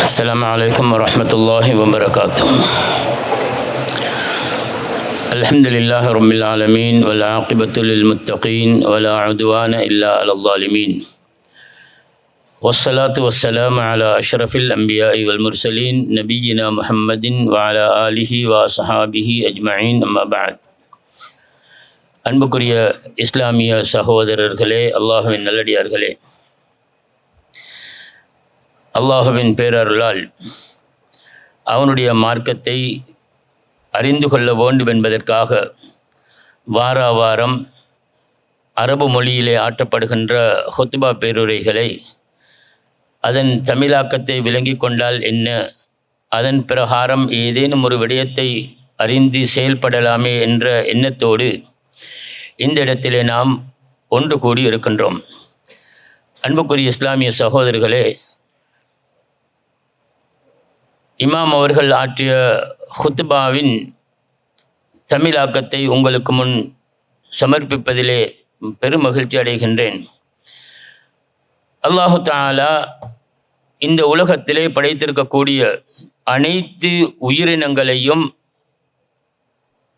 السلام عليكم ورحمة الله وبركاته الحمد لله رب العالمين والعاقبة للمتقين ولا عدوان إلا على الظالمين والصلاة والسلام على أشرف الأنبياء والمرسلين نبينا محمد وعلى آله وصحابه أجمعين أما بعد அன்புக்குரிய இஸ்லாமிய சகோதரர்களே அல்லாஹுவின் நல்லடியார்களே அல்லாஹுவின் பேரருளால் அவனுடைய மார்க்கத்தை அறிந்து கொள்ள வேண்டும் என்பதற்காக வார வாரம் அரபு மொழியிலே ஆற்றப்படுகின்ற ஹொத்துபா பேருரைகளை அதன் தமிழாக்கத்தை விளங்கி கொண்டால் என்ன? அதன் பிரகாரம் ஏதேனும் ஒரு விடயத்தை அறிந்து செயல்படலாமே என்ற எண்ணத்தோடு இந்த இடத்திலே நாம் ஒன்று கூடி இருக்கின்றோம் அன்புக்குரிய இஸ்லாமிய சகோதரர்களே இமாம் அவர்கள் ஆற்றிய ஹுத்பாவின் தமிழாக்கத்தை உங்களுக்கு முன் சமர்ப்பிப்பதிலே பெரும் மகிழ்ச்சி அடைகின்றேன். அல்லாஹு தாலா இந்த உலகத்திலே படைத்திருக்கக்கூடிய அனைத்து உயிரினங்களையும்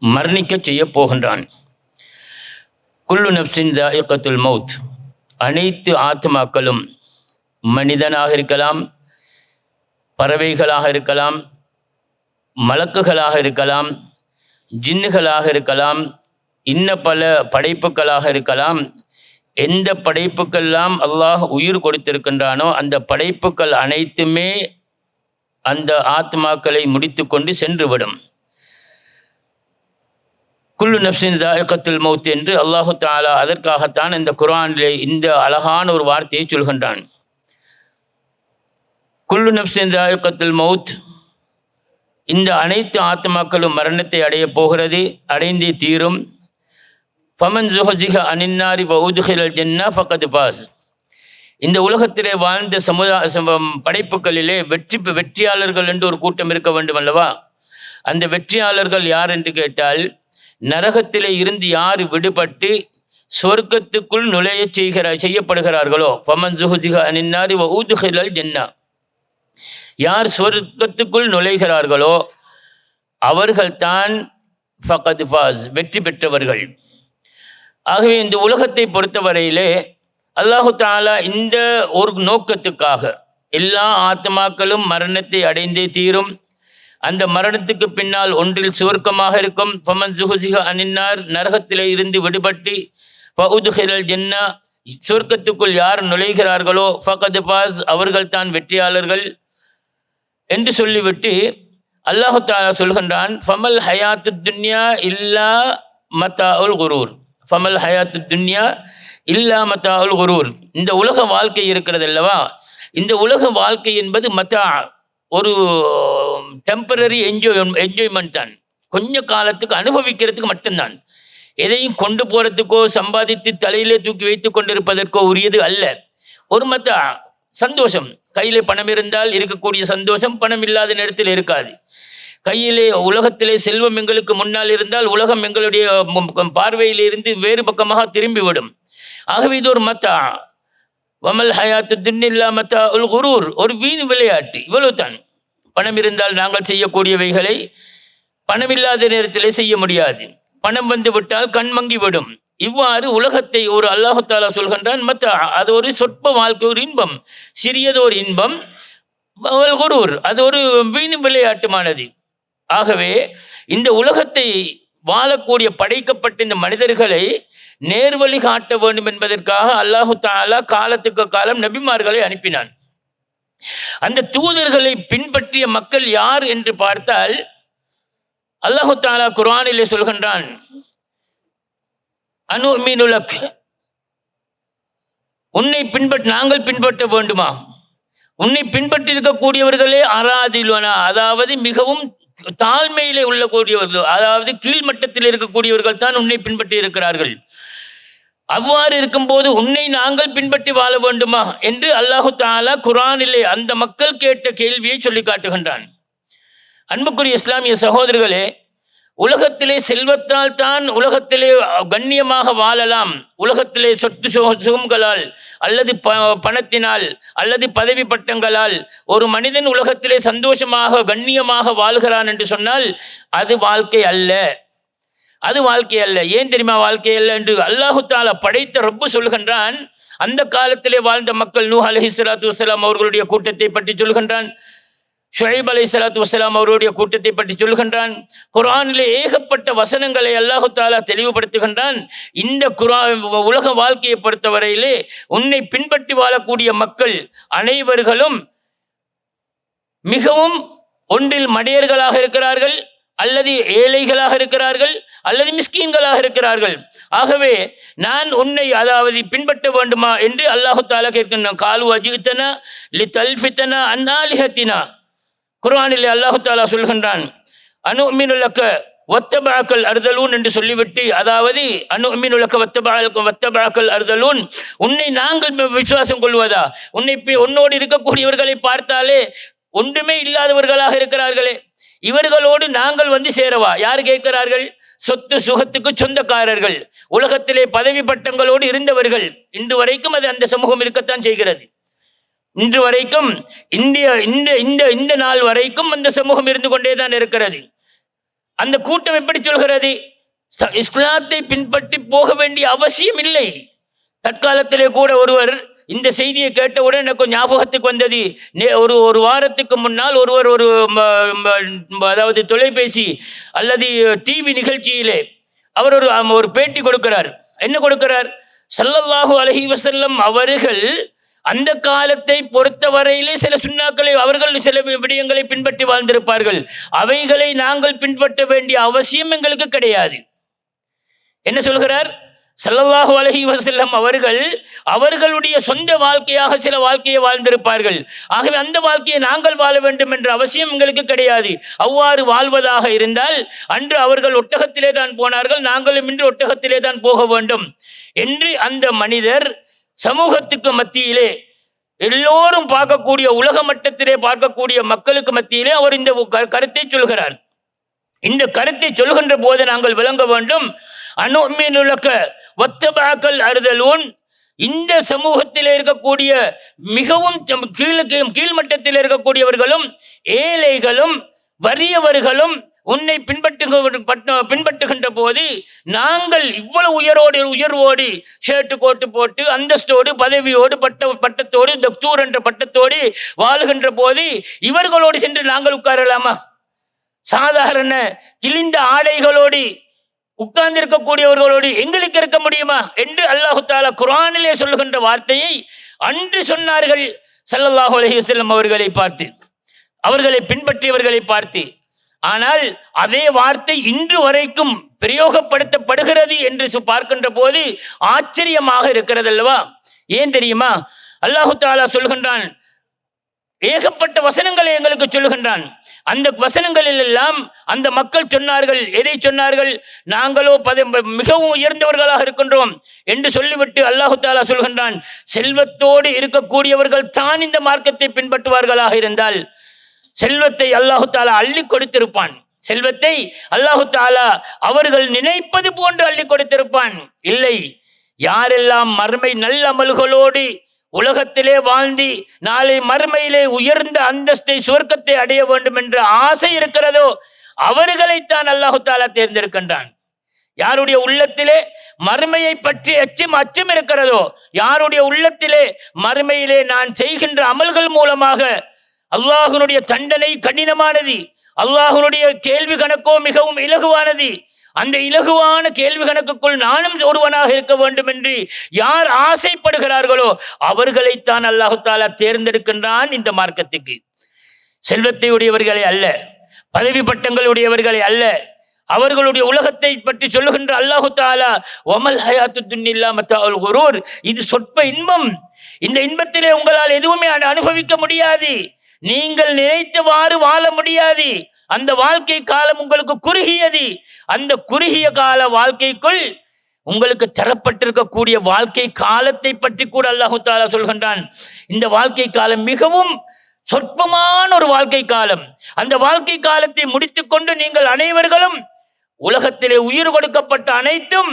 மரணிக்கச் செய்யப் போகின்றான். குல்லு நப்சின் தாயக்கத்துல் மவுத் அனைத்து ஆத்மாக்களும் மனிதனாக இருக்கலாம் பறவைகளாக இருக்கலாம் மலக்குகளாக இருக்கலாம் ஜின்னுகளாக இருக்கலாம் இன்ன பல படைப்புகளாக இருக்கலாம். எந்த படைப்புக்கெல்லாம் அல்லாஹ் உயிர் கொடுத்திருக்கின்றானோ அந்த படைப்புகள் அனைத்துமே அந்த ஆத்மாக்களை முடித்து கொண்டு சென்றுவிடும். குல்லு நப்சின் தாயக்கத்தில் மவுத் என்று அல்லாஹு தாலா அதற்காகத்தான் இந்த குரானிலே இந்த அழகான ஒரு வார்த்தையை சொல்கின்றான். குல்லு நப்சின் தாயக்கத்துல் மவுத். இந்த அனைத்து ஆத்மாக்களும் மரணத்தை அடையப் போகிறது அடைந்தே தீரும். ஃபமன் ஜுஹசிக அனின்னாரி வவுதுஹில் ஜென்னா ஃபகத் பாஸ் இந்த உலகத்திலே வாழ்ந்த சமுதாய படைப்புகளிலே வெற்றி வெற்றியாளர்கள் என்று ஒரு கூட்டம் இருக்க வேண்டும் அல்லவா? அந்த வெற்றியாளர்கள் யார் என்று கேட்டால் நரகத்திலே இருந்து யார் விடுபட்டு சொர்க்கத்துக்குள் நுழையச் செய்கிற செய்யப்படுகிறார்களோ? ஃபமன் ஜுஹசிக அனின்னாரி வவுதுஹில் ஜென்னா. யார் சொர்க்கத்துக்குள் நுழைகிறார்களோ அவர்கள்தான் ஃபகத் ஃபாஸ் வெற்றி பெற்றவர்கள். ஆகவே இந்த உலகத்தை பொறுத்தவரையிலே அல்லாஹு தாலா இந்த ஒரு நோக்கத்துக்காக எல்லா ஆத்மாக்களும் மரணத்தை அடைந்தே தீரும். அந்த மரணத்துக்கு பின்னால் ஒன்றில் சுவர்க்கமாக இருக்கும். ஃபமன் சுகுசிக அனின்னார் நரகத்திலே இருந்து விடுபட்டு ஃபவுதுஹிரல் ஜென்னா சுவர்க்கத்துக்குள் யார் நுழைகிறார்களோ ஃபகத் ஃபாஸ் அவர்கள்தான் வெற்றியாளர்கள். என்று சொல்லிவிட்டு அல்லாஹு தாலா சொல்கின்றான் ஃபமல் ஹயாத்து துன்யா இல்லா மத்தா உல் குரூர். ஃபமல் ஹயாத்து துன்யா இல்லா மத்தா உல் குரூர். இந்த உலக வாழ்க்கை இருக்கிறது அல்லவா? இந்த உலக வாழ்க்கை என்பது மத்தா ஒரு டெம்பரரி என்ஜாய் என்ஜாய்மெண்ட் தான். கொஞ்ச காலத்துக்கு அனுபவிக்கிறதுக்கு மட்டும்தான். எதையும் கொண்டு போகிறதுக்கோ சம்பாதித்து தலையிலே தூக்கி வைத்து கொண்டிருப்பதற்கோ உரியது அல்ல. ஒரு மத்த சந்தோஷம். கையிலே பணம் இருந்தால் இருக்கக்கூடிய சந்தோஷம் பணம் இல்லாத நேரத்தில் இருக்காது. கையிலே உலகத்திலே செல்வம் எங்களுக்கு முன்னால் இருந்தால் உலகம் எங்களுடைய பார்வையிலிருந்து வேறு பக்கமாக திரும்பிவிடும். ஆகவே இது ஒரு மத்தா. வமல் ஹயாத்து தின்னில்லா மத்தா உல் குரூர். ஒரு வீண் விளையாட்டு. இவ்வளவுதான். பணம் இருந்தால் நாங்கள் செய்யக்கூடியவைகளை பணமில்லாத நேரத்திலே செய்ய முடியாது. பணம் வந்துவிட்டால் கண் மங்கிவிடும். இவ்வாறு உலகத்தை ஒரு அல்லாஹாலா சொல்கின்றான் மற்ற அது ஒரு சொற்ப வாழ்க்கை ஒரு இன்பம். சிறியதோர் இன்பம். வல் குரூர் அது ஒரு வீண் விளையாட்டுமானது. ஆகவே இந்த உலகத்தை வாழக்கூடிய படைக்கப்பட்ட இந்த மனிதர்களை நேர்வழி காட்ட வேண்டும் என்பதற்காக அல்லாஹு தாலா காலத்துக்கு காலம் நபிமார்களை அனுப்பினான். அந்த தூதர்களை பின்பற்றிய மக்கள் யார் என்று பார்த்தால் அல்லாஹு தாலா குரானிலே சொல்கின்றான் அனுமீனுலக் உன்னை பின்பற்ற நாங்கள் பின்பற்ற வேண்டுமா? உன்னை பின்பற்றி இருக்கக்கூடியவர்களே அராதிலுவனா? அதாவது மிகவும் தாழ்மையிலே உள்ளக்கூடியவர்கள் அதாவது கீழ்மட்டத்தில் இருக்கக்கூடியவர்கள் தான் உன்னை பின்பற்றி இருக்கிறார்கள் அவ்வாறு இருக்கும்போது உன்னை நாங்கள் பின்பற்றி வாழ வேண்டுமா? என்று அல்லாஹு தாலா குரானிலே அந்த மக்கள் கேட்ட கேள்வியை சொல்லி காட்டுகின்றான். அன்புக்குரிய இஸ்லாமிய சகோதரர்களே உலகத்திலே செல்வத்தால் தான் உலகத்திலே கண்ணியமாக வாழலாம். உலகத்திலே சொத்து சுகங்களால் அல்லது ப பணத்தினால் அல்லது பதவி பட்டங்களால் ஒரு மனிதன் உலகத்திலே சந்தோஷமாக கண்ணியமாக வாழ்கிறான் என்று சொன்னால் அது வாழ்க்கை அல்ல. அது வாழ்க்கை அல்ல. ஏன் தெரியுமா வாழ்க்கை அல்ல என்று அல்லாஹு தாலா படைத்த ரப்பு சொல்கின்றான். அந்த காலத்திலே வாழ்ந்த மக்கள் நூஹ் அலஹி சலாத்து அவர்களுடைய கூட்டத்தை பற்றி சொல்கின்றான். ஷுஹைப் அலை சலாத்து வசலாம் அவருடைய கூட்டத்தை பற்றி சொல்கின்றான் குரானிலே ஏகப்பட்ட வசனங்களை அல்லாஹு தாலா தெளிவுபடுத்துகின்றான். இந்த குரா உலக வாழ்க்கையை பொறுத்தவரையிலே உன்னை பின்பற்றி வாழக்கூடிய மக்கள் அனைவர்களும் மிகவும் ஒன்றில் மடையர்களாக இருக்கிறார்கள் அல்லது ஏழைகளாக இருக்கிறார்கள் அல்லது மிஸ்கீன்களாக இருக்கிறார்கள். ஆகவே நான் உன்னை அதாவது பின்பற்ற வேண்டுமா என்று அல்லாஹு தாலா கேட்கின்றான். காலு அஜித்தனா லி தல்ஃபித்தனா அன்னாலிஹத்தினா குர்ஆனிலே அல்லாஹு தாலா சொல்கின்றான் அணு மீனுலக்க ஒத்தபாக்கல் அறுதலூன் என்று சொல்லிவிட்டு அதாவது அணு மீனுலக்க ஒத்தபாக்க ஒத்தபாக்கல் அறுதலூன் உன்னை நாங்கள் விசுவாசம் கொள்வதா? உன்னை உன்னோடு இருக்கக்கூடியவர்களை பார்த்தாலே ஒன்றுமே இல்லாதவர்களாக இருக்கிறார்களே. இவர்களோடு நாங்கள் வந்து சேரவா? யார் கேட்கிறார்கள்? சொத்து சுகத்துக்கு சொந்தக்காரர்கள். உலகத்திலே பதவி பட்டங்களோடு இருந்தவர்கள். இன்று வரைக்கும் அது அந்த சமூகம் இருக்கத்தான் செய்கிறது. இன்று வரைக்கும் இந்திய இந்த இந்த இந்த நாள் வரைக்கும் அந்த சமூகம் இருந்து கொண்டே தான் இருக்கிறது. அந்த கூட்டம் எப்படி சொல்கிறது? ச- இஸ்லாத்தை பின்பற்றி போக வேண்டிய அவசியம் இல்லை. தற்காலத்திலே கூட ஒருவர் இந்த செய்தியை கேட்டவுடன் எனக்கு ஞாபகத்துக்கு வந்தது. நே- ஒரு ஒரு வாரத்துக்கு முன்னால் ஒருவர் ஒரு அதாவது தொலைபேசி அல்லது டிவி நிகழ்ச்சியிலே அவர் ஒரு ஒரு பேட்டி கொடுக்கிறார். என்ன கொடுக்கிறார்? சல்லல்லாஹு அலஹி வசல்லம் அவர்கள் அந்த காலத்தை பொறுத்தவரையிலே சில சுண்ணாக்களை அவர்கள் சில விடயங்களை பின்பற்றி வாழ்ந்திருப்பார்கள். அவைகளை நாங்கள் பின்பற்ற வேண்டிய அவசியம் எங்களுக்கு கிடையாது. என்ன சொல்கிறார்? ஸல்லல்லாஹு அலைஹி வசல்லம் அவர்கள் அவர்களுடைய சொந்த வாழ்க்கையாக சில வாழ்க்கையை வாழ்ந்திருப்பார்கள். ஆகவே அந்த வாழ்க்கையை நாங்கள் வாழ வேண்டும் என்ற அவசியம் எங்களுக்கு கிடையாது. அவ்வாறு வாழ்வதாக இருந்தால் அன்று அவர்கள் ஒட்டகத்திலே தான் போனார்கள் நாங்களும் இன்று ஒட்டகத்திலே தான் போக வேண்டும். என்று அந்த மனிதர் சமூகத்துக்கு மத்தியிலே எல்லோரும் பார்க்கக்கூடிய உலக மட்டத்திலே பார்க்கக்கூடிய மக்களுக்கு மத்தியிலே அவர் இந்த கருத்தை சொல்கிறார். இந்த கருத்தை சொல்கின்ற போது நாங்கள் விளங்க வேண்டும். அனுமீனுலக்க ஒத்தபாக்கள் அறுதலூன் இந்த சமூகத்தில் இருக்கக்கூடிய மிகவும் கீழ் கீழ்மட்டத்தில் இருக்கக்கூடியவர்களும் ஏழைகளும் வறியவர்களும் உன்னை பின்பற்றுகின்ற பின்பற்றுகின்ற போது நாங்கள் இவ்வளவு உயரோடு உயர்வோடு ஷர்ட்டு கோட்டு போட்டு அந்தஸ்தோடு பதவியோடு பட்ட பட்டத்தோடு தக்தூர் என்ற பட்டத்தோடு வாழுகின்ற போது இவர்களோடு சென்று நாங்கள் உட்காரலாமா? சாதாரண கிழிந்த ஆடைகளோடு உட்கார்ந்திருக்கக்கூடியவர்களோடு எங்களுக்கு இருக்க முடியுமா? என்று அல்லாஹு தாலா குர்ஆனிலே சொல்லுகின்ற வார்த்தையை அன்று சொன்னார்கள். சல்லல்லாஹு அலஹி வஸல்லம் அவர்களை பார்த்து அவர்களை பின்பற்றியவர்களை பார்த்து ஆனால் அதே வார்த்தை இன்று வரைக்கும் பிரயோகப்படுத்தப்படுகிறது என்று பார்க்கின்ற போது ஆச்சரியமாக இருக்கிறது அல்லவா? ஏன் தெரியுமா? அல்லாஹு தாலா சொல்கின்றான் ஏகப்பட்ட வசனங்களை எங்களுக்கு சொல்லுகின்றான். அந்த வசனங்களில் எல்லாம் அந்த மக்கள் சொன்னார்கள் எதை சொன்னார்கள்? நாங்களோ பத மிகவும் உயர்ந்தவர்களாக இருக்கின்றோம் என்று சொல்லிவிட்டு அல்லாஹு தாலா சொல்கின்றான் செல்வத்தோடு இருக்கக்கூடியவர்கள் தான் இந்த மார்க்கத்தை பின்பற்றுவார்களாக இருந்தால் செல்வத்தை அல்லாஹு தாலா அள்ளி கொடுத்திருப்பான். செல்வத்தை அல்லாஹு தாலா அவர்கள் நினைப்பது போன்று அள்ளி கொடுத்திருப்பான். இல்லை யாரெல்லாம் மறுமை நல்லமல்களோடு உலகத்திலே வாழ்ந்து நாளை மறுமையிலே உயர்ந்த அந்தஸ்தை சுவர்க்கத்தை அடைய வேண்டும் என்ற ஆசை இருக்கிறதோ அவர்களைத்தான் அல்லாஹு தாலா தேர்ந்தெடுக்கின்றான். யாருடைய உள்ளத்திலே மறுமையை பற்றி அச்சம் அச்சம் இருக்கிறதோ யாருடைய உள்ளத்திலே மறுமையிலே நான் செய்கின்ற அமல்கள் மூலமாக அல்லாஹ்வினுடைய தண்டனை கடினமானது. அல்லாஹ்வினுடைய கேள்வி கணக்கோ மிகவும் இலகுவானது. அந்த இலகுவான கேள்வி கணக்குக்குள் நானும் ஒருவனாக இருக்க வேண்டும் என்று யார் ஆசைப்படுகிறார்களோ அவர்களைத்தான் அல்லாஹு தாலா தேர்ந்தெடுக்கின்றான் இந்த மார்க்கத்துக்கு. செல்வத்தை உடையவர்களை அல்ல பதவி பட்டங்கள் உடையவர்களை அல்ல அவர்களுடைய உலகத்தை பற்றி சொல்லுகின்ற அல்லாஹு தாலா ஒமல் ஹயாத்து துன்னில்லா மத்தாவுல் குரூர். இது சொற்ப இன்பம். இந்த இன்பத்திலே உங்களால் எதுவுமே அனு- அனுபவிக்க முடியாது. நீங்கள் நினைத்தவாறு வாழ முடியாது. அந்த வாழ்க்கை காலம் உங்களுக்கு குறுகியது. அந்த குறுகிய கால வாழ்க்கைக்குள் உங்களுக்கு தரப்பட்டிருக்கக்கூடிய வாழ்க்கை காலத்தை பற்றி கூட அல்லாஹு தாலா சொல்கின்றான். இந்த வாழ்க்கை காலம் மிகவும் சொற்பமான ஒரு வாழ்க்கை காலம். அந்த வாழ்க்கை காலத்தை முடித்துக்கொண்டு நீங்கள் அனைவர்களும் உலகத்திலே உயிர் கொடுக்கப்பட்ட அனைத்தும்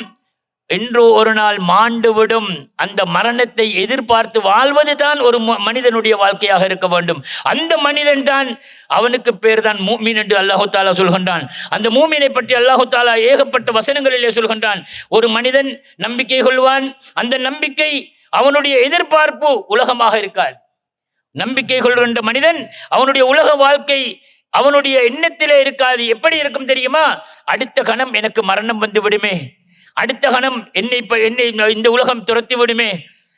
என்றோ ஒரு நாள் மாண்டுவிடும். அந்த மரணத்தை எதிர்பார்த்து வாழ்வது தான் ஒரு ம- மனிதனுடைய வாழ்க்கையாக இருக்க வேண்டும். அந்த மனிதன் தான் அவனுக்கு பேர் தான் மூமின் என்று அல்லாஹு தாலா சொல்கின்றான். அந்த மூமினை பற்றி அல்லாஹு தாலா ஏகப்பட்ட வசனங்களிலே சொல்கின்றான். ஒரு மனிதன் நம்பிக்கை கொள்வான். அந்த நம்பிக்கை அவனுடைய எதிர்பார்ப்பு உலகமாக இருக்காது. நம்பிக்கை கொள்கின்ற மனிதன் அவனுடைய உலக வாழ்க்கை அவனுடைய எண்ணத்திலே இருக்காது. எப்படி இருக்கும் தெரியுமா? அடுத்த கணம் எனக்கு மரணம் வந்து விடுமே. அடுத்த கணம் என்னை என்னை இந்த உலகம் துரத்தி விடுமே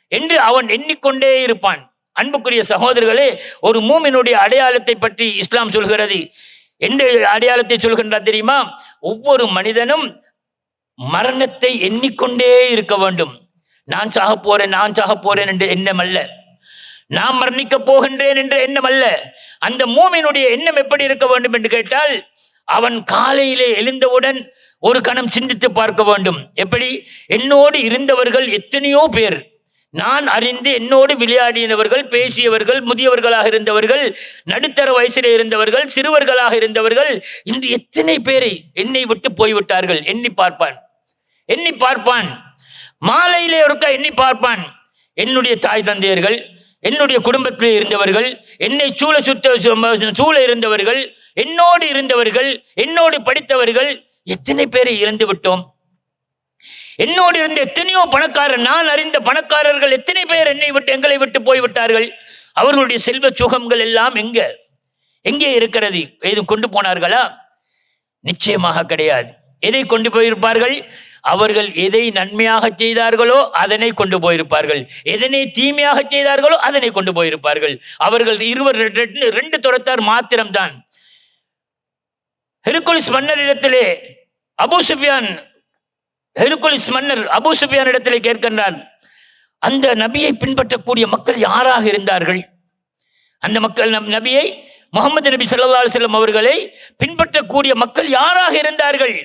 என்று அவன் எண்ணிக்கொண்டே இருப்பான். அன்புக்குரிய சகோதரர்களே ஒரு மூமினுடைய அடையாளத்தை பற்றி இஸ்லாம் சொல்கிறது. எந்த அடையாளத்தை சொல்கின்றார் தெரியுமா? ஒவ்வொரு மனிதனும் மரணத்தை எண்ணிக்கொண்டே இருக்க வேண்டும். நான் சாக போறேன் நான் சாக போறேன் என்று எண்ணம் அல்ல. நான் மரணிக்க போகின்றேன் என்ற எண்ணம் அல்ல. அந்த மூமினுடைய எண்ணம் எப்படி இருக்க வேண்டும் என்று கேட்டால் அவன் காலையிலே எழுந்தவுடன் ஒரு கணம் சிந்தித்து பார்க்க வேண்டும். எப்படி? என்னோடு இருந்தவர்கள் எத்தனையோ பேர். நான் அறிந்து என்னோடு விளையாடினவர்கள் பேசியவர்கள் முதியவர்களாக இருந்தவர்கள் நடுத்தர வயசில் இருந்தவர்கள் சிறுவர்களாக இருந்தவர்கள் இன்று எத்தனை பேரை என்னை விட்டு போய்விட்டார்கள்? எண்ணி பார்ப்பான். எண்ணி பார்ப்பான். மாலையிலே ஒருக்கா எண்ணி பார்ப்பான். என்னுடைய தாய் தந்தையர்கள் என்னுடைய குடும்பத்தில் இருந்தவர்கள் என்னை சூழ சுத்த சூழ இருந்தவர்கள் என்னோடு இருந்தவர்கள் என்னோடு படித்தவர்கள் எத்தனை பேரை இழந்து விட்டோம்? என்னோடு இருந்த எத்தனையோ பணக்காரர் நான் அறிந்த பணக்காரர்கள் எத்தனை பேர் என்னை விட்டு எங்களை விட்டு போய்விட்டார்கள்? அவர்களுடைய செல்வ சுகங்கள் எல்லாம் எங்க? எங்கே இருக்கிறது? எதுவும் கொண்டு போனார்களா? நிச்சயமாக கிடையாது. எதை கொண்டு போயிருப்பார்கள்? அவர்கள் எதை நன்மையாக செய்தார்களோ அதனை கொண்டு போயிருப்பார்கள். எதனை தீமையாக செய்தார்களோ அதனை கொண்டு போயிருப்பார்கள். அவர்கள் இருவர் ரெண்டு ரெண்டு துரத்தார் மாத்திரம்தான். ஹெர்குலிஸ் மன்னர் இடத்திலே சுஃபியான் ஹெருக்குலிஸ் மன்னர் அபூ சுஃபியான் இடத்திலே கேட்கின்றான் அந்த நபியை பின்பற்றக்கூடிய மக்கள் யாராக இருந்தார்கள்? அந்த மக்கள் நம் நபியை முகமது நபி சல்லா செல்லம் அவர்களை பின்பற்றக்கூடிய மக்கள் யாராக இருந்தார்கள்?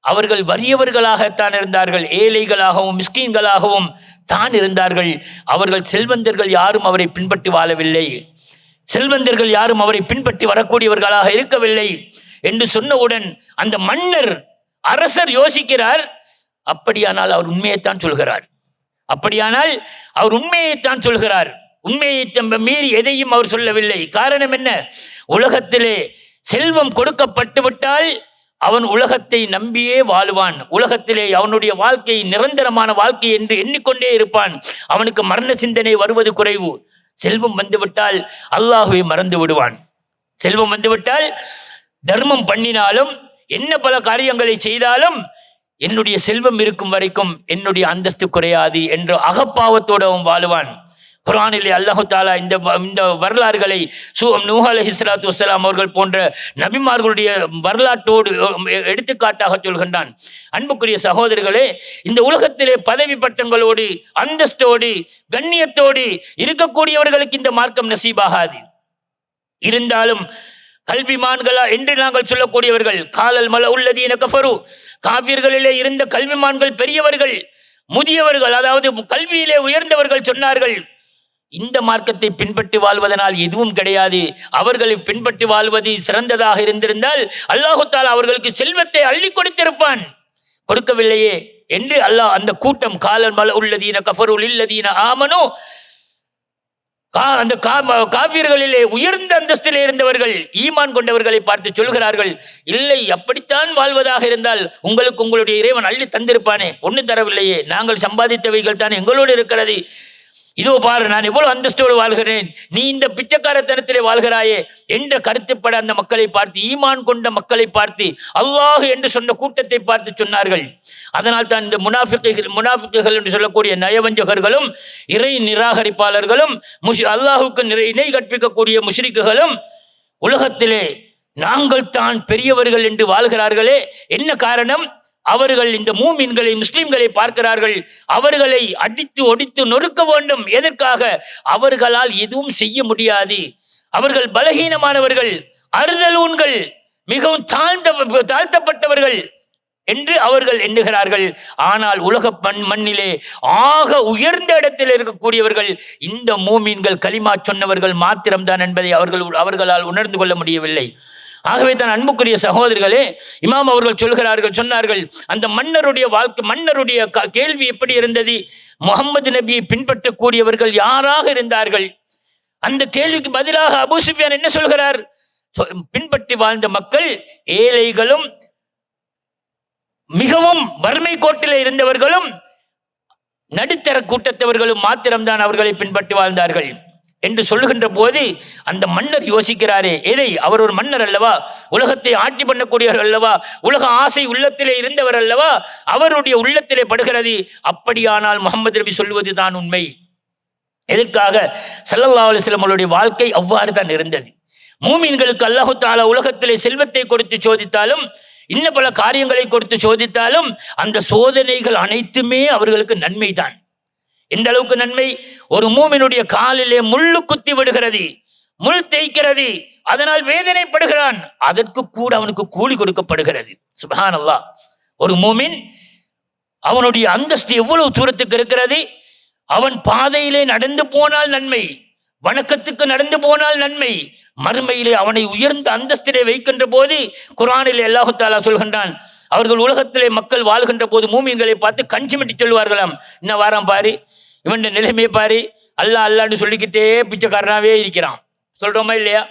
அவர்கள் வறியவர்களாகத்தான் இருந்தார்கள் ஏழைகளாகவும் மிஸ்கீன்களாகவும் தான் இருந்தார்கள். அவர்கள் செல்வந்தர்கள் யாரும் அவரை பின்பற்றி வாழவில்லை. செல்வந்தர்கள் யாரும் அவரை பின்பற்றி வரக்கூடியவர்களாக இருக்கவில்லை. என்று சொன்னவுடன் அந்த மன்னர் அரசர் யோசிக்கிறார் அப்படியானால் அவர் உண்மையைத்தான் சொல்கிறார். அப்படியானால் அவர் உண்மையைத்தான் சொல்கிறார். உண்மையை தம்ப மீறி எதையும் அவர் சொல்லவில்லை. காரணம் என்ன? உலகத்திலே செல்வம் கொடுக்கப்பட்டு விட்டால் அவன் உலகத்தை நம்பியே வாழுவான். உலகத்திலே அவனுடைய வாழ்க்கை நிரந்தரமான வாழ்க்கை என்று எண்ணிக்கொண்டே இருப்பான். அவனுக்கு மரண சிந்தனை வருவது குறைவு. செல்வம் வந்துவிட்டால் அல்லாஹுவை மறந்து விடுவான். செல்வம் வந்துவிட்டால் தர்மம் பண்ணினாலும் என்ன பல காரியங்களை செய்தாலும் என்னுடைய செல்வம் இருக்கும் வரைக்கும் என்னுடைய அந்தஸ்து குறையாது என்று அகப்பாவத்தோடவும் வாழுவான். குரானிலே அல்லாஹு தாலா இந்த வ- இந்த வரலாறுகளை சூ நூஹ் அலைஹி ஸலாத்து அவர்கள் போன்ற நபிமார்களுடைய வரலாற்றோடு எடுத்துக்காட்டாக சொல்கின்றான். அன்புக்குரிய சகோதரர்களே இந்த உலகத்திலே பதவி பட்டங்களோடு அந்தஸ்தோடு கண்ணியத்தோடு இருக்கக்கூடியவர்களுக்கு இந்த மார்க்கம் நசீபாகாது. இருந்தாலும் கல்விமான்களா என்று நாங்கள் சொல்லக்கூடியவர்கள். காலல் மல உள்ளது என கஃபரு. காவியர்களிலே இருந்த கல்விமான்கள் பெரியவர்கள் முதியவர்கள் அதாவது கல்வியிலே உயர்ந்தவர்கள் சொன்னார்கள் இந்த மார்க்கத்தை பின்பற்றி வாழ்வதனால் எதுவும் கிடையாது. அவர்களை பின்பற்றி வாழ்வது சிறந்ததாக இருந்திருந்தால் அல்லாஹுத்தால் அவர்களுக்கு செல்வத்தை அள்ளி கொடுத்திருப்பான். கொடுக்கவில்லையே என்று அல்லாஹ் அந்த கூட்டம் காலல் மல உள்ளதீன கஃபருள் இல்லதீன ஆமனோ கா- அந்த கா- காவியர்களிலே உயர்ந்த அந்தஸ்திலே இருந்தவர்கள் ஈமான் கொண்டவர்களை பார்த்து சொல்கிறார்கள் இல்லை அப்படித்தான் வாழ்வதாக இருந்தால் உங்களுக்கு உங்களுடைய இறைவன் அள்ளி தந்திருப்பானே ஒன்றும் தரவில்லையே நாங்கள் சம்பாதித்தவைகள் தான் எங்களோடு இருக்கிறது. இதோ பாரு நான் எவ்வளவு அந்தஸ்தோடு வாழ்கிறேன். நீ இந்த பிச்சைக்காரத்தனத்திலே வாழ்கிறாயே என்ற கருத்துப்பட அந்த மக்களை பார்த்து ஈமான் கொண்ட மக்களை பார்த்து அல்லாஹ் என்று சொன்ன கூட்டத்தை பார்த்து சொன்னார்கள். அதனால் தான் இந்த முனாஃபிக்குகள் முனாஃபிக்குகள் என்று சொல்லக்கூடிய நயவஞ்சகர்களும் இறை நிராகரிப்பாளர்களும் முஷ் அல்லாஹுக்கு நிறை இணை கற்பிக்கக்கூடிய முஷ்ரிக்குகளும் உலகத்திலே நாங்கள் தான் பெரியவர்கள் என்று வாழ்கிறார்களே. என்ன காரணம்? அவர்கள் இந்த மூமின்களை முஸ்லிம்களை பார்க்கிறார்கள். அவர்களை அடித்து ஒடித்து நொறுக்க வேண்டும். எதற்காக? அவர்களால் எதுவும் செய்ய முடியாது. அவர்கள் பலகீனமானவர்கள் அறுதலூன்கள் மிகவும் தாழ்ந்த தாழ்த்தப்பட்டவர்கள் என்று அவர்கள் எண்ணுகிறார்கள். ஆனால் உலக பண் மண்ணிலே ஆக உயர்ந்த இடத்தில் இருக்கக்கூடியவர்கள் இந்த மூமீன்கள் களிமா சொன்னவர்கள் மாத்திரம்தான் என்பதை அவர்கள் அவர்களால் உணர்ந்து கொள்ள முடியவில்லை. ஆகவே தான் அன்புக்குரிய சகோதரிகளே இமாம் அவர்கள் சொல்கிறார்கள் சொன்னார்கள் அந்த மன்னருடைய வாழ்க்கை மன்னருடைய க- கேள்வி எப்படி இருந்தது? முகமது நபியை பின்பற்றக்கூடியவர்கள் யாராக இருந்தார்கள்? அந்த கேள்விக்கு பதிலாக அபு சுஃபியான் என்ன சொல்கிறார்? பின்பற்றி வாழ்ந்த மக்கள் ஏழைகளும் மிகவும் வறுமை கோட்டில் இருந்தவர்களும் நடுத்தர கூட்டத்தவர்களும் மாத்திரம்தான் அவர்களை பின்பற்றி வாழ்ந்தார்கள். என்று சொல்லுகின்ற போது அந்த மன்னர் யோசிக்கிறாரே எதை அவர் ஒரு மன்னர் அல்லவா? உலகத்தை ஆட்சி பண்ணக்கூடியவர் அல்லவா? உலக ஆசை உள்ளத்திலே இருந்தவர் அல்லவா? அவருடைய உள்ளத்திலே படுகிறது. அப்படியானால் முகமது நபி சொல்வது தான் உண்மை. எதற்காக? சல்லல்லா அலைஹி அவருடைய வாழ்க்கை அவ்வாறு தான் இருந்தது. மூமின்களுக்கு அல்லாஹு தாலா உலகத்திலே செல்வத்தை கொடுத்து சோதித்தாலும் இன்ன பல காரியங்களை கொடுத்து சோதித்தாலும் அந்த சோதனைகள் அனைத்துமே அவர்களுக்கு நன்மைதான். எந்த அளவுக்கு நன்மை. ஒரு மூமினுடைய காலிலே முள்ளு குத்தி விடுகிறது. முள் தேய்க்கிறது. அதனால் வேதனைப்படுகிறான். அதற்கு கூட அவனுக்கு கூலி கொடுக்கப்படுகிறது. சுபஹானல்லாஹ். ஒரு மூமின் அவனுடைய அந்தஸ்து எவ்வளவு தூரத்துக்கு இருக்கிறது? அவன் பாதையிலே நடந்து போனால் நன்மை. வணக்கத்துக்கு நடந்து போனால் நன்மை. மறுமையிலே அவனை உயர்ந்த அந்தஸ்திலே வைக்கின்ற போது குரானிலே அல்லாஹு தாலா சொல்கின்றான் அவர்கள் உலகத்திலே மக்கள் வாழ்கின்ற போது மூமியங்களை பார்த்து கஞ்சிமிட்டு சொல்வார்களாம் என்ன வாரம் பாரு இவன் நிலைமையை பாரு. அல்லா அல்லான்னு சொல்லிக்கிட்டே பிச்சைக்காரனாவே இருக்கிறான். சொல்றோமா இல்லையா?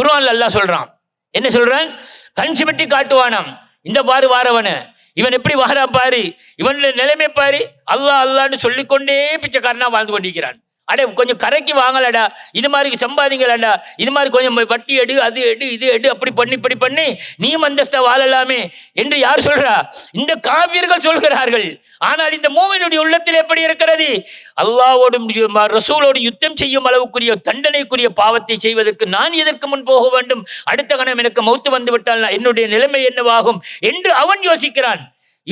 குர்ஆன்ல அல்லாஹ் சொல்றான். என்ன சொல்றான்? கண் சிமிட்டி காட்டுவானாம். இந்த பாரு வாரவனு. இவன் எப்படி வாரா பாரு? இவனுடைய நிலைமை பாரு. அல்லாஹ் அல்லான்னு சொல்லிக்கொண்டே பிச்சைக்காரனா வாழ்ந்து கொண்டிருக்கிறான். அடே கொஞ்சம் கரைக்கு வாங்கலடா. இது மாதிரி சம்பாதிங்களடா. இது மாதிரி கொஞ்சம் வட்டி எடு அது எடு இது எடு அப்படி பண்ணி இப்படி பண்ணி நீயும் அந்தஸ்தா வாழலாமே என்று யார் சொல்றா? இந்த காவியர்கள் சொல்கிறார்கள். ஆனால் இந்த மூவனுடைய உள்ளத்தில் எப்படி இருக்கிறது? அல்லாவோடும் ரசூலோடு யுத்தம் செய்யும் அளவுக்குரிய தண்டனைக்குரிய பாவத்தை செய்வதற்கு நான் எதற்கு முன் போக வேண்டும்? அடுத்த கணம் எனக்கு மௌத்து வந்து விட்டால் நான் என்னுடைய நிலைமை என்னவாகும்? என்று அவன் யோசிக்கிறான்.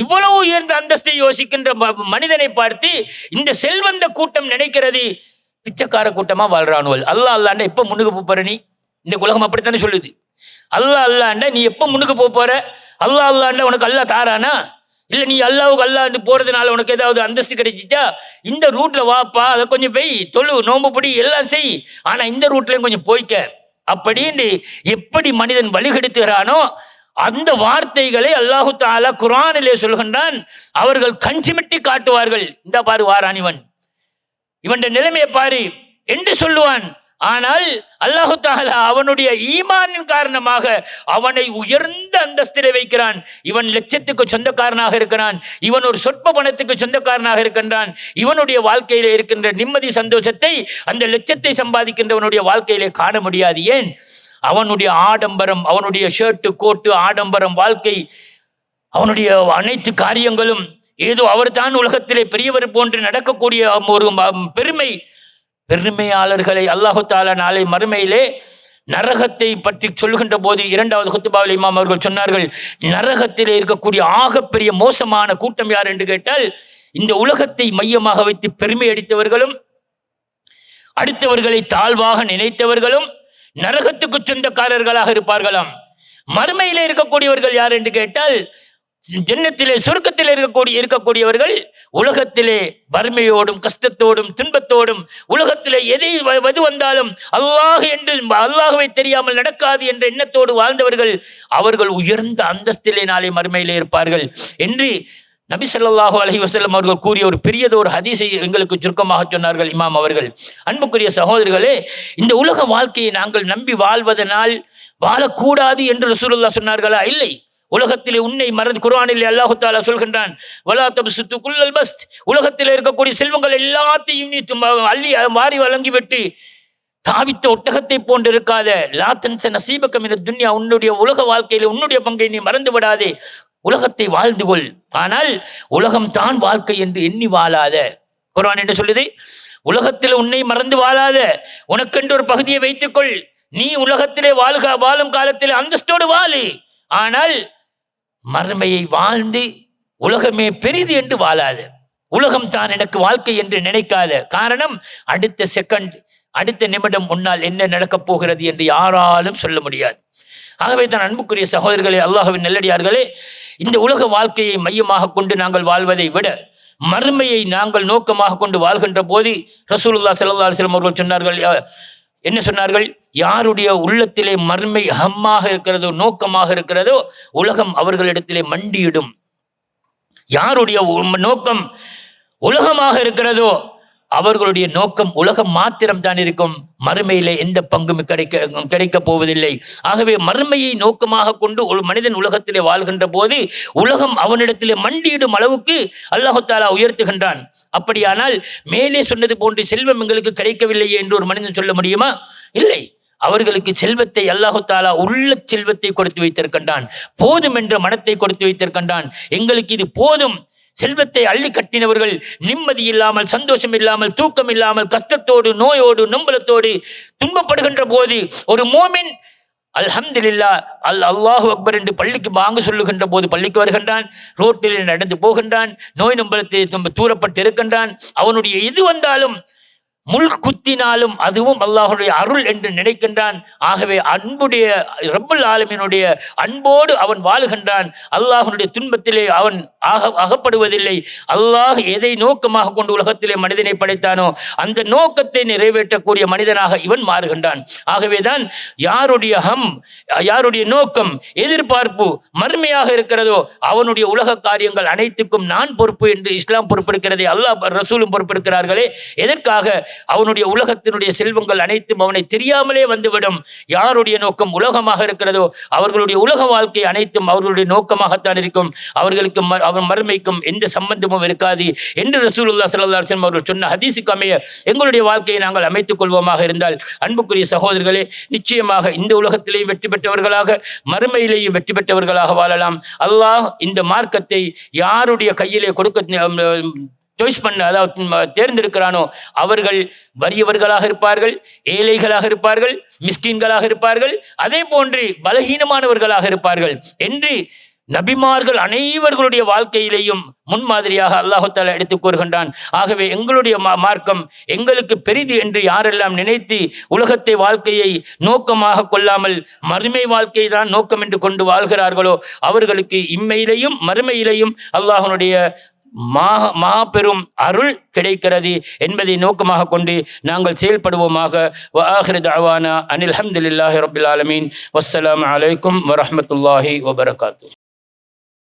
இவ்வளவு உயர்ந்த அந்தஸ்தை யோசிக்கின்ற மனிதனை பார்த்து இந்த செல்வந்த கூட்டம் நினைக்கிறது. பிச்சைக்கார கூட்டமா வாழ்றானுவல் அல்லாஹ் அல்லாண்ட எப்ப முன்னுக்கு போப் போற நீ? இந்த உலகம் அப்படித்தானே சொல்லுது. அல்லாஹ் அல்லாண்ட நீ எப்ப முன்னுக்கு போப் போற? அல்லாஹ் அல்லாண்ட உனக்கு அல்லாஹ் தாரானா? இல்ல நீ அல்லாவுக்கு அல்லாண்டு போறதுனால உனக்கு ஏதாவது அந்தஸ்து கிடைச்சிட்டா இந்த ரூட்ல வாப்பா அதை கொஞ்சம் பெய் தொழு நோம்பு பிடி எல்லாம் செய். ஆனா இந்த ரூட்லயும் கொஞ்சம் போய்க்க. அப்படின்னு எப்படி மனிதன் வழிகெடுத்துகிறானோ அந்த வார்த்தைகளை அல்லாஹு தாலா குரானிலே சொல்கின்றான். அவர்கள் கஞ்சிமிட்டி காட்டுவார்கள். இந்த பாரு வாரான் இவன். இவன் நிலைமையை பாரு. என்று சொல்லுவான். ஆனால் அல்லாஹு தாலா அவனுடைய ஈமானின் காரணமாக அவனை உயர்ந்த அந்தஸ்திலே வைக்கிறான். இவன் லட்சத்துக்கு சொந்தக்காரனாக இருக்கிறான். இவன் ஒரு சொற்ப பணத்துக்கு சொந்தக்காரனாக இருக்கின்றான். இவனுடைய வாழ்க்கையிலே இருக்கின்ற நிம்மதி சந்தோஷத்தை அந்த லட்சத்தை சம்பாதிக்கின்றவனுடைய வாழ்க்கையிலே காண முடியாது. ஏன்? அவனுடைய ஆடம்பரம் அவனுடைய ஷர்ட்டு கோட்டு ஆடம்பரம் வாழ்க்கை அவனுடைய அனைத்து காரியங்களும் ஏதோ அவர்தான் உலகத்திலே பெரியவர் போன்று நடக்கக்கூடிய ஒரு பெருமை. பெருமையாளர்களை அல்லாஹு தாலா நாளை மறுமையிலே நரகத்தை பற்றி சொல்லுகின்ற போது இரண்டாவது குத்துபாவில் இமாம் அவர்கள் சொன்னார்கள் நரகத்திலே இருக்கக்கூடிய ஆகப்பெரிய மோசமான கூட்டம் யார் என்று கேட்டால் இந்த உலகத்தை மையமாக வைத்து பெருமை அடித்தவர்களும் அடுத்தவர்களை தாழ்வாக நினைத்தவர்களும் நரகத்துக்கு சொந்தக்காரர்களாக இருப்பார்களாம். மறுமையிலே இருக்கக்கூடியவர்கள் யார் என்று கேட்டால் ஜன்னத்திலே சுருக்கத்தில் இருக்கக்கூடிய இருக்கக்கூடியவர்கள் உலகத்திலே வறுமையோடும் கஷ்டத்தோடும் துன்பத்தோடும் உலகத்திலே எதை வ- வது வந்தாலும் அல்லாஹ் என்று அல்லாஹுவை தெரியாமல் நடக்காது என்ற எண்ணத்தோடு வாழ்ந்தவர்கள் அவர்கள் உயர்ந்த அந்தஸ்திலே நாளை மறுமையிலே இருப்பார்கள். என்று நபி சொல்லாஹு அலஹி வசல்லம் அவர்கள் கூறிய ஒரு பெரியதொரு ஹதீஸை எங்களுக்கு சுருக்கமாக சொன்னார்கள் இமாம் அவர்கள். அன்புக்குரிய சகோதரர்களே இந்த உலக வாழ்க்கையை நாங்கள் நம்பி வாழ்வதனால் வாழக்கூடாது என்று ரசூலுல்லா சொன்னார்களா? இல்லை. உலகத்திலே உன்னை மறந்து குர்ஆனிலே அல்லாஹு தாலா சொல்கின்றான் வலா தப்சுத்து குல்லல் பஸ்த். உலகத்திலே இருக்கக்கூடிய செல்வங்கள் எல்லாத்தையும் அள்ளி மாறி வழங்கிவிட்டு தாவித்த ஒட்டகத்தை போன்று இருக்காத லாத்தன்ச நசீபக்கம் இந்த துன்யா உன்னுடைய உலக வாழ்க்கையில உன்னுடைய பங்கை நீ மறந்து விடாதே உலகத்தை வாழ்ந்து கொள். ஆனால் உலகம் தான் வாழ்க்கை என்று எண்ணி வாழாத. குரான் என்ன சொல்லுது? உலகத்தில் உன்னை மறந்து வாழாத. உனக்கென்று ஒரு பகுதியை வைத்துக்கொள். நீ உலகத்திலே வாழ்க வாழும் காலத்தில் அந்தஸ்தோடு வாழு. ஆனால் மறுமையை வாழ்ந்து உலகமே பெரிது என்று வாழாத. உலகம் தான் எனக்கு வாழ்க்கை என்று நினைக்காத. காரணம் அடுத்த செகண்ட் அடுத்த நிமிடம் முன்னால் என்ன நடக்கப் போகிறது என்று யாராலும் சொல்ல முடியாது. ஆகவே தான் அன்புக்குரிய சகோதரர்களே அல்லாஹ்வின் நெல்லடியார்களே இந்த உலக வாழ்க்கையை மையமாக கொண்டு நாங்கள் வாழ்வதை விட மறுமையை நாங்கள் நோக்கமாக கொண்டு வாழ்கின்ற போது ரசூலுல்லா ஸல்லல்லாஹு அலைஹி அவர்கள் சொன்னார்கள் என்ன சொன்னார்கள்? யாருடைய உள்ளத்திலே மர்மை ஹம்மாக இருக்கிறதோ நோக்கமாக இருக்கிறதோ உலகம் அவர்களிடத்திலே மண்டியிடும். யாருடைய நோக்கம் உலகமாக இருக்கிறதோ அவர்களுடைய நோக்கம் உலகம் மாத்திரம் தான் இருக்கும். மறுமையிலே எந்த பங்கும் கிடைக்க கிடைக்கப் போவதில்லை. ஆகவே மறுமையை நோக்கமாக கொண்டு ஒரு மனிதன் உலகத்திலே வாழ்கின்ற போது உலகம் அவனிடத்திலே மண்டியிடும் அளவுக்கு அல்லாஹாலா உயர்த்துகின்றான். அப்படியானால் மேலே சொன்னது போன்று செல்வம் எங்களுக்கு கிடைக்கவில்லையே என்று ஒரு மனிதன் சொல்ல முடியுமா? இல்லை. அவர்களுக்கு செல்வத்தை அல்லாஹு தாலா உள்ள செல்வத்தை கொடுத்து வைத்திருக்கின்றான். போதும் என்ற மனத்தை கொடுத்து வைத்திருக்கின்றான். எங்களுக்கு இது போதும். செல்வத்தை அள்ளி கட்டினவர்கள் நிம்மதி இல்லாமல் சந்தோஷம் இல்லாமல் தூக்கம் இல்லாமல் கஷ்டத்தோடு நோயோடு நம்பலத்தோடு துன்பப்படுகின்ற போது ஒரு மோமின் அல்ஹம்துலில்லா அல் அல்லாஹு அக்பர் என்று பள்ளிக்கு வாங்க சொல்லுகின்ற போது பள்ளிக்கு வருகின்றான் ரோட்டில் நடந்து போகின்றான் நோய் நம்பலத்தை தூரப்பட்டு இருக்கின்றான் அவனுடைய எது வந்தாலும் முள் குத்தினாலும் அதுவும் அல்லாஹுடைய அருள் என்று நினைக்கின்றான். ஆகவே அன்புடைய ரப்புல் ஆலமினுடைய அன்போடு அவன் வாழுகின்றான். அல்லாஹனுடைய துன்பத்திலே அவன் ஆக அகப்படுவதில்லை. அல்லாஹ் எதை நோக்கமாக கொண்டு உலகத்திலே மனிதனை படைத்தானோ அந்த நோக்கத்தை நிறைவேற்றக்கூடிய மனிதனாக இவன் மாறுகின்றான். ஆகவேதான் யாருடைய ஹம் யாருடைய நோக்கம் எதிர்பார்ப்பு மர்மையாக இருக்கிறதோ அவனுடைய உலக காரியங்கள் அனைத்துக்கும் நான் பொறுப்பு என்று இஸ்லாம் பொறுப்பெடுக்கிறதை அல்லாஹ் ரசூலும் பொறுப்பெடுக்கிறார்களே எதற்காக அவனுடைய உலகத்தினுடைய செல்வங்கள் அனைத்தும் அவனை தெரியாமலே வந்துவிடும். யாருடைய நோக்கம் உலகமாக இருக்கிறதோ அவர்களுடைய உலக வாழ்க்கை அனைத்தும் அவர்களுடைய நோக்கமாகத்தான் இருக்கும். அவர்களுக்கு அவன் மறுமைக்கும் எந்த சம்பந்தமும் இருக்காது என்று ரசூலுல்லா ஸல்லல்லாஹு அவர்கள் சொன்ன ஹதீஸுக்கு அமைய எங்களுடைய வாழ்க்கையை நாங்கள் அமைத்துக் கொள்வோமாக இருந்தால் அன்புக்குரிய சகோதரர்களே நிச்சயமாக இந்த உலகத்திலேயும் வெற்றி பெற்றவர்களாக மறுமையிலேயும் வெற்றி பெற்றவர்களாக வாழலாம். அல்லாஹ் இந்த மார்க்கத்தை யாருடைய கையிலே கொடுக்க சாய்ஸ் பண்ண அதாவது தேர்ந்தெடுக்கிறானோ அவர்கள் வறியவர்களாக இருப்பார்கள் ஏழைகளாக இருப்பார்கள் மிஸ்கின்களாக இருப்பார்கள் அதே போன்று பலகீனமானவர்களாக இருப்பார்கள் என்று நபிமார்கள் அனைவர்களுடைய வாழ்க்கையிலேயும் முன்மாதிரியாக அல்லாஹு தாலா எடுத்துக் கூறுகின்றான். ஆகவே எங்களுடைய மார்க்கம் எங்களுக்கு பெரிது என்று யாரெல்லாம் நினைத்து உலகத்தை வாழ்க்கையை நோக்கமாக கொள்ளாமல் மறுமை வாழ்க்கை தான் நோக்கம் என்று கொண்டு வாழ்கிறார்களோ அவர்களுக்கு இம்மையிலையும் மறுமையிலையும் அல்லாஹனுடைய மா மாபெரும் அருள் கிடைக்கிறது என்பதை நோக்கமாக கொண்டு நாங்கள் செயல்படுவோமாக. வஆஹிரு தஅவானா அனில் அஹமதுல்லாஹி ரபுல் ஆலமீன். வஸ்ஸலாமு அலைக்கும் வரமத்துல்லாஹி வபரகாத்து